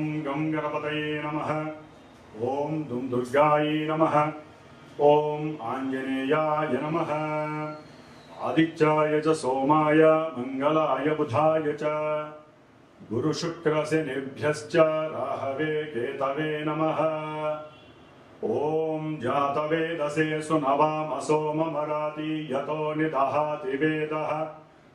ॐ गं गणपत नम। ओं दुम दुर्गायै नम। ओं आञ्जनेयाय नम। आदित्याय च, सोमाय मंगलाय बुधाय च। गुरुशुक्रशनिभ्यश्च राहवे, केतवे नम। ओं जातवेदसे सुनवामसोममराति यतो निदहाति वेदः।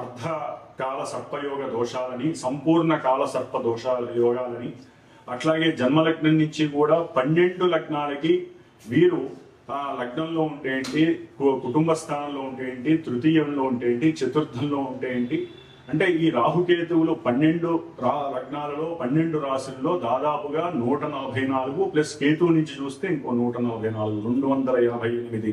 అర్ధకాల సర్పయోగ దోషాలని సంపూర్ణ కాల సర్ప దోషాల యోగాలని అట్లాగే జన్మలగ్నం నుంచి కూడా పన్నెండు లగ్నాలకి వీరు ఆ లగ్నంలో ఉంటే ఏంటి కు- కుటుంబ స్థానంలో ఉంటే ఏంటి తృతీయంలో ఉంటేంటి చతుర్థంలో ఉంటే ఏంటి అంటే ఈ రాహుకేతువులు పన్నెండు రా లగ్నాలలో పన్నెండు రాశుల్లో దాదాపుగా నూట నలభై నాలుగు ప్లస్ కేతువు నుంచి చూస్తే ఇంకో నూట నలభై నాలుగు రెండు వందల యాభై ఎనిమిది.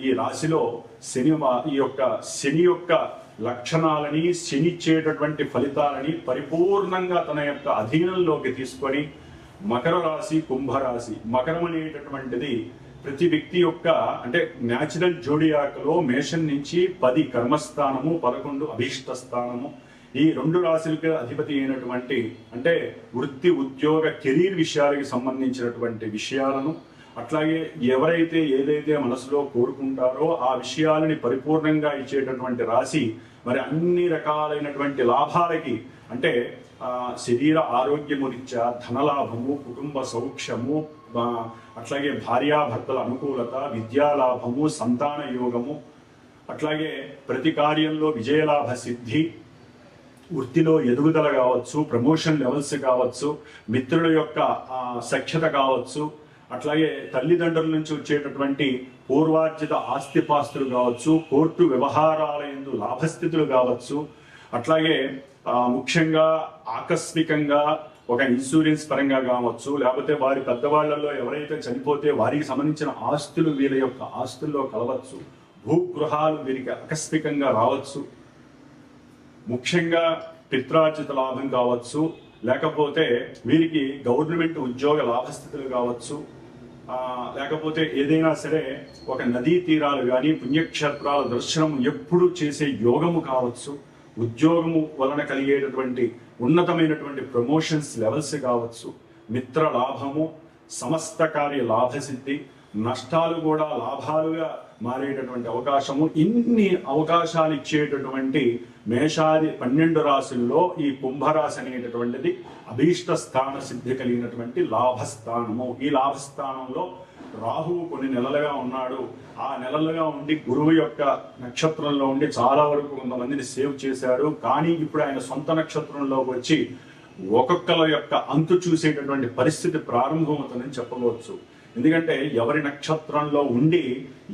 ఈ రాశిలో శని ఈ యొక్క శని యొక్క లక్షణాలని శనిచ్చేటటువంటి ఫలితాలని పరిపూర్ణంగా తన యొక్క అధీనంలోకి తీసుకొని మకర రాశి కుంభరాశి. మకరం అనేటటువంటిది ప్రతి వ్యక్తి యొక్క అంటే న్యాచురల్ జోడియాకలో మేషం నుంచి పది కర్మస్థానము పదకొండు అభీష్ట స్థానము ఈ రెండు రాశులకు అధిపతి అయినటువంటి అంటే వృత్తి ఉద్యోగ కెరీర్ విషయాలకు సంబంధించినటువంటి విషయాలను అట్లాగే ఎవరైతే ఏదైతే మనసులో కోరుకుంటారో ఆ విషయాలని పరిపూర్ణంగా ఇచ్చేటటువంటి రాశి మరి అన్ని రకాలైనటువంటి లాభాలకి అంటే శరీర ఆరోగ్యము రీత్యా ధనలాభము కుటుంబ సౌఖ్యము అట్లాగే భార్యాభర్తల అనుకూలత విద్యాలాభము సంతాన యోగము అట్లాగే ప్రతి కార్యంలో విజయలాభ సిద్ధి వృత్తిలో ఎదుగుదల కావచ్చు ప్రమోషన్ లెవెల్స్ కావచ్చు మిత్రుల యొక్క సఖ్యత కావచ్చు అట్లాగే తల్లిదండ్రుల నుంచి వచ్చేటటువంటి పూర్వార్జిత ఆస్తిపాస్తులు కావచ్చు కోర్టు వ్యవహారాల యందు లాభస్థితులు కావచ్చు అట్లాగే ముఖ్యంగా ఆకస్మికంగా ఒక ఇన్సూరెన్స్ పరంగా కావచ్చు లేకపోతే వారి పెద్దవాళ్ళలో ఎవరైతే చనిపోతే వారికి సంబంధించిన ఆస్తులు వీరి యొక్క ఆస్తుల్లో కలవచ్చు భూగృహాలు వీరికి ఆకస్మికంగా రావచ్చు ముఖ్యంగా పిత్రార్జిత లాభం కావచ్చు లేకపోతే వీరికి గవర్నమెంట్ ఉద్యోగ లాభస్థితులు కావచ్చు లేకపోతే ఏదైనా సరే ఒక నదీ తీరాలు కానీ పుణ్యక్షేత్రాల దర్శనం ఎప్పుడు చేసే యోగము కావచ్చు. ఉద్యోగము వలన కలిగేటటువంటి ఉన్నతమైనటువంటి ప్రమోషన్స్ లెవెల్స్ కావచ్చు. మిత్ర లాభము సమస్త కార్య లాభసిద్ధి నష్టాలు కూడా లాభాలుగా మారేటటువంటి అవకాశము ఇన్ని అవకాశాలు ఇచ్చేటటువంటి మేషాది పన్నెండు రాశుల్లో ఈ కుంభరాశి అనేటటువంటిది అభీష్ట స్థాన సిద్ధి కలిగినటువంటి లాభస్థానము. ఈ లాభస్థానంలో రాహువు కొన్ని నెలలుగా ఉన్నాడు. ఆ నెలలుగా ఉండి గురువు యొక్క నక్షత్రంలో ఉండి చాలా వరకు కొంతమందిని సేవ్ చేశాడు. కానీ ఇప్పుడు ఆయన సొంత నక్షత్రంలోకి వచ్చి ఒక్కొక్కల యొక్క అంతు చూసేటటువంటి పరిస్థితి ప్రారంభమవుతుందని చెప్పవచ్చు. ఎందుకంటే ఎవరి నక్షత్రంలో ఉండి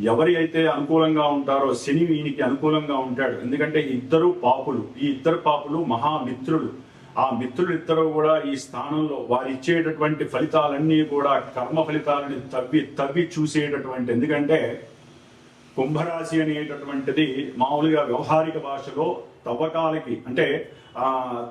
ఎవరి అయితే అనుకూలంగా ఉంటారో శని వీనికి అనుకూలంగా ఉంటాడు. ఎందుకంటే ఇద్దరు పాపులు ఈ ఇద్దరు పాపులు మహామిత్రులు. ఆ మిత్రులు ఇద్దరు కూడా ఈ స్థానంలో వారు ఇచ్చేటటువంటి ఫలితాలన్నీ కూడా కర్మ ఫలితాలని తవ్వి తవ్వి చూసేటటువంటి ఎందుకంటే కుంభరాశి అనేటటువంటిది మామూలుగా వ్యవహారిక భాషలో తవ్వకాలకి అంటే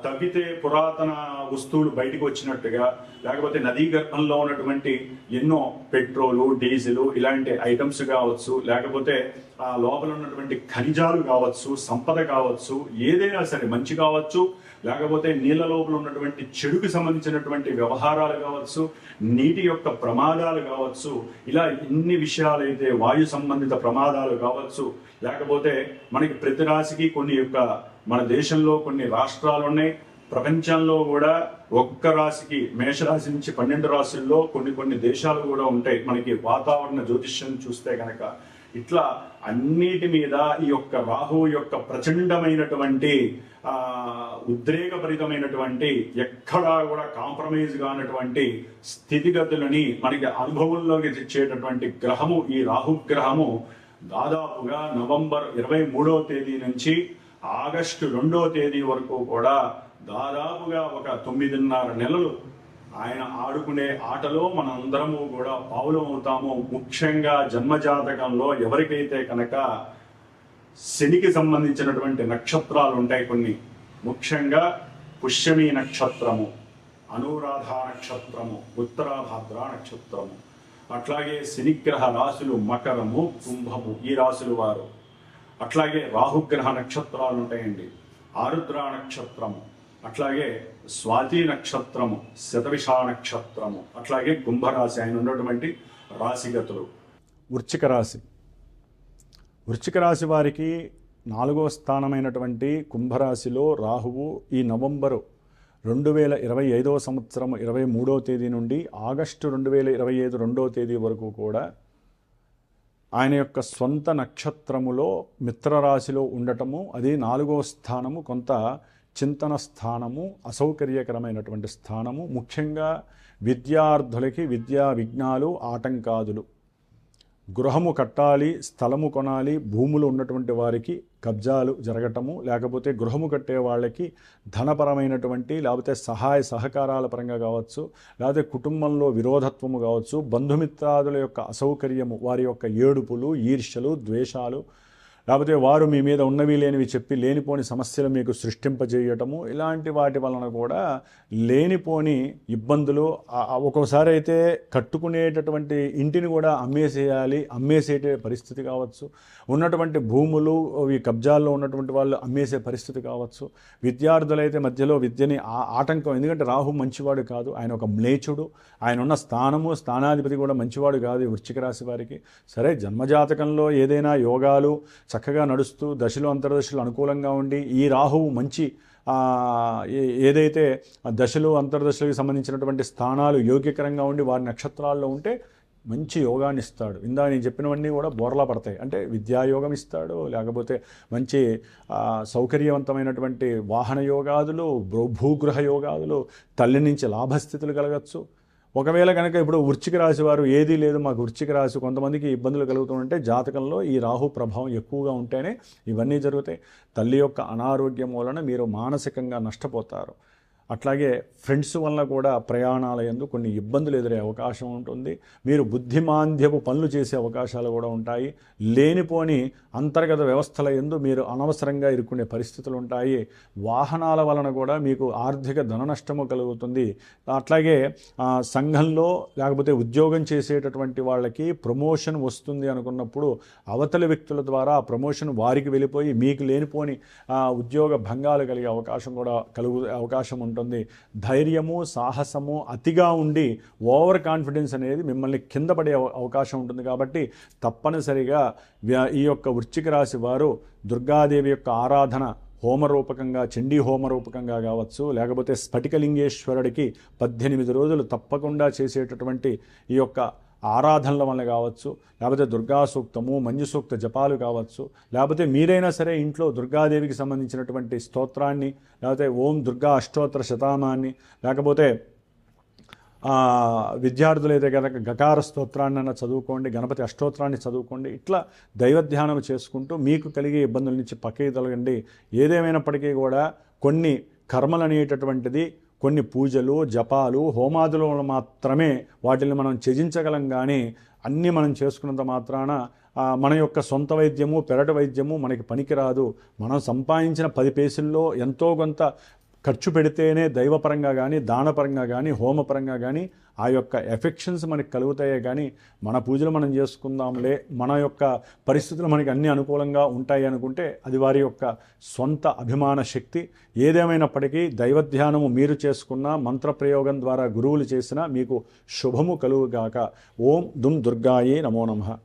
తవ్వితే పురాతన వస్తువులు బయటకు వచ్చినట్టుగా లేకపోతే నదీ గర్భంలో ఉన్నటువంటి ఎన్నో పెట్రోలు డీజిల్ ఇలాంటి ఐటమ్స్ కావచ్చు లేకపోతే ఆ లోపల ఉన్నటువంటి ఖనిజాలు కావచ్చు సంపద కావచ్చు ఏదైనా సరే మంచి కావచ్చు లేకపోతే నీళ్ళ లోపల ఉన్నటువంటి చెడుకు సంబంధించినటువంటి వ్యవహారాలు కావచ్చు నీటి యొక్క ప్రమాదాలు కావచ్చు ఇలా ఎన్ని విషయాలైతే వాయు సంబంధిత ప్రమాదాలు కావచ్చు లేకపోతే మనకి ప్రతి రాశికి కొన్ని యొక్క మన దేశంలో కొన్ని రాష్ట్రాలు ఉన్నాయి. ప్రపంచంలో కూడా ఒక్క రాశికి మేషరాశి నుంచి పన్నెండు రాశుల్లో కొన్ని కొన్ని దేశాలు కూడా ఉంటాయి. మనకి వాతావరణ జ్యోతిష్యం చూస్తే కనుక ఇట్లా అన్నిటి మీద ఈ యొక్క రాహు యొక్క ప్రచండమైనటువంటి ఆ ఉద్రేకభరితమైనటువంటి ఎక్కడా కూడా కాంప్రమైజ్ కానటువంటి స్థితిగతులని మనకి అనుభవంలోకి తెచ్చేటటువంటి గ్రహము ఈ రాహు గ్రహము దాదాపుగా నవంబర్ ఇరవై మూడవ తేదీ నుంచి ఆగస్టు రెండవ తేదీ వరకు కూడా దాదాపుగా ఒక తొమ్మిదిన్నర నెలలు ఆయన ఆడుకునే ఆటలో మనందరము కూడా పావులం అవుతాము. ముఖ్యంగా జన్మజాతకంలో ఎవరికైతే కనుక శనికి సంబంధించినటువంటి నక్షత్రాలు ఉంటాయి కొన్ని ముఖ్యంగా పుష్యమి నక్షత్రము అనురాధ నక్షత్రము ఉత్తరాభాద్ర నక్షత్రము. అట్లాగే శనిగ్రహ రాశులు మకరము కుంభము ఈ రాశులు వారు. అట్లాగే రాహుగ్రహ నక్షత్రాలు ఉంటాయండి. ఆరుద్ర నక్షత్రము అట్లాగే స్వాతి నక్షత్రము శతవిష నక్షత్రము అట్లాగే కుంభరాశి ఆయన ఉన్నటువంటి రాశిగతులు. వృచ్చిక రాశి. వృచ్చిక రాశి వారికి నాలుగో స్థానమైనటువంటి కుంభరాశిలో రాహువు ఈ నవంబరు రెండు వేల ఇరవై ఐదవ సంవత్సరం ఇరవై మూడవ తేదీ నుండి ఆగస్టు రెండు వేల ఇరవై ఐదు రెండవ తేదీ వరకు కూడా ఆయన యొక్క స్వంత నక్షత్రములో మిత్రరాశిలో ఉండటము అది నాలుగో స్థానము కొంత చింతన స్థానము అసౌకర్యకరమైనటువంటి స్థానము ముఖ్యంగా విద్యార్థులకి విద్యా విఘ్నాలు ఆటంకాదులు. గృహము కట్టాలి స్థలము కొనాలి భూములు ఉన్నటువంటి వారికి కబ్జాలు జరగటము లేకపోతే గృహము కట్టే వాళ్ళకి ధనపరమైనటువంటి లేకపోతే సహాయ సహకారాల పరంగా కావచ్చు లేకపోతే కుటుంబంలో విరోధత్వము కావచ్చు బంధుమిత్రాదుల యొక్క అసౌకర్యము వారి యొక్క ఏడుపులు ఈర్ష్యలు ద్వేషాలు లేకపోతే వారు మీ మీద ఉన్నవి లేనివి చెప్పి లేనిపోని సమస్యలు మీకు సృష్టింపజేయటము ఇలాంటి వాటి వలన కూడా లేనిపోని ఇబ్బందులు ఒక్కొక్కసారి ఒక్కోసారి అయితే కట్టుకునేటటువంటి ఇంటిని కూడా అమ్మేసేయాలి అమ్మేసేటే పరిస్థితి కావచ్చు. ఉన్నటువంటి భూములు ఈ కబ్జాల్లో ఉన్నటువంటి వాళ్ళు అమ్మేసే పరిస్థితి కావచ్చు. విద్యార్థులైతే మధ్యలో విద్యని ఆ- ఆటంకం ఎందుకంటే రాహు మంచివాడు కాదు ఆయన ఒక మ్లేచుడు ఆయన ఉన్న స్థానము స్థానాధిపతి కూడా మంచివాడు కాదు వృశ్చిక రాశి వారికి. సరే జన్మజాతకంలో ఏదైనా యోగాలు చక్కగా నడుస్తూ దశలు అంతర్దశలు అనుకూలంగా ఉండి ఈ రాహువు మంచి ఏదైతే దశలు అంతర్దశలకు సంబంధించినటువంటి స్థానాలు యోగ్యకరంగా ఉండి వారి నక్షత్రాల్లో ఉంటే మంచి యోగాన్ని ఇస్తాడు. ఇందా నేను చెప్పినవన్నీ కూడా బోర్లా పడతాయి. అంటే విద్యాయోగం ఇస్తాడు లేకపోతే మంచి సౌకర్యవంతమైనటువంటి వాహన యోగాదులు భూ- భూగృహ యోగాదులు తల్లి నుంచి లాభస్థితులు కలగచ్చు. ఒకవేళ కనుక ఇప్పుడు వృశ్చిక రాశి వారు ఏదీ లేదు మాకు వృశ్చిక రాశి కొంతమందికి ఇబ్బందులు కలుగుతుంటే జాతకంలో ఈ రాహు ప్రభావం ఎక్కువగా ఉంటేనే ఇవన్నీ జరుగుతాయి. తల్లి యొక్క అనారోగ్యం వలన మీరు మానసికంగా నష్టపోతారు. అట్లాగే ఫ్రెండ్స్ వల్ల కూడా ప్రయాణాల ఎందు కొన్ని ఇబ్బందులు ఎదురే అవకాశం ఉంటుంది. మీరు బుద్ధిమాంద్యపు పనులు చేసే అవకాశాలు కూడా ఉంటాయి. లేనిపోని అంతర్గత వ్యవస్థల ఎందు మీరు అనవసరంగా ఇరుక్కునే పరిస్థితులు ఉంటాయి. వాహనాల వలన కూడా మీకు ఆర్థిక ధన నష్టము కలుగుతుంది. అట్లాగే సంఘంలో లేకపోతే ఉద్యోగం చేసేటటువంటి వాళ్ళకి ప్రమోషన్ వస్తుంది అనుకున్నప్పుడు అవతలి వ్యక్తుల ద్వారా ప్రమోషన్ వారికి వెళ్ళిపోయి మీకు లేనిపోని ఉద్యోగ భంగాలు కలిగే అవకాశం కూడా కలుగు అవకాశం ఉంటుంది. ఉంటుంది. ధైర్యము సాహసము అతిగా ఉండి ఓవర్ కాన్ఫిడెన్స్ అనేది మిమ్మల్ని కింద పడే అవకాశం ఉంటుంది కాబట్టి తప్పనిసరిగా ఈ యొక్క వృశ్చిక రాశి వారు దుర్గాదేవి యొక్క ఆరాధన హోమరూపకంగా చండీ హోమరూపకంగా కావచ్చు లేకపోతే స్ఫటికలింగేశ్వరుడికి పద్దెనిమిది రోజులు తప్పకుండా చేసేటటువంటి ఈ యొక్క ఆరాధనల వల్ల కావచ్చు లేకపోతే దుర్గా సూక్తము మంజు సూక్త జపాలు కావచ్చు లేకపోతే మీరైనా సరే ఇంట్లో దుర్గాదేవికి సంబంధించినటువంటి స్తోత్రాన్ని లేకపోతే ఓం దుర్గా అష్టోత్తర శతామాన్ని లేకపోతే విద్యార్థులైతే కనుక గకార స్తోత్రాన్ని చదువుకోండి గణపతి అష్టోత్రాన్ని చదువుకోండి ఇట్లా దైవధ్యానం చేసుకుంటూ మీకు కలిగే ఇబ్బందుల నుంచి పక్కకి తొలగండి. ఏదేమైనప్పటికీ కూడా కొన్ని కర్మలు అనేటటువంటిది కొన్ని పూజలు జపాలు హోమాదులు మాత్రమే వాటిని మనం త్యజించగలం కానీ అన్నీ మనం చేసుకున్నంత మాత్రాన మన యొక్క సొంత వైద్యము పెరటి వైద్యము మనకి పనికిరాదు. మనం సంపాదించిన పది పేసుల్లో ఎంతో కొంత ఖర్చు పెడితేనే దైవపరంగా కానీ దానపరంగా కానీ హోమపరంగా కానీ ఆ యొక్క ఎఫెక్షన్స్ మనకి కలుగుతాయే కానీ మన పూజలు మనం చేసుకుందాంలే మన యొక్క పరిస్థితులు మనకి అన్ని అనుకూలంగా ఉంటాయి అనుకుంటే అది వారి యొక్క సొంత అభిమాన శక్తి. ఏదేమైనప్పటికీ దైవధ్యానము మీరు చేసుకున్న మంత్రప్రయోగం ద్వారా గురువులు చేసినా మీకు శుభము కలుగుగాక. ఓం దుమ్ దుర్గాయే నమో నమః.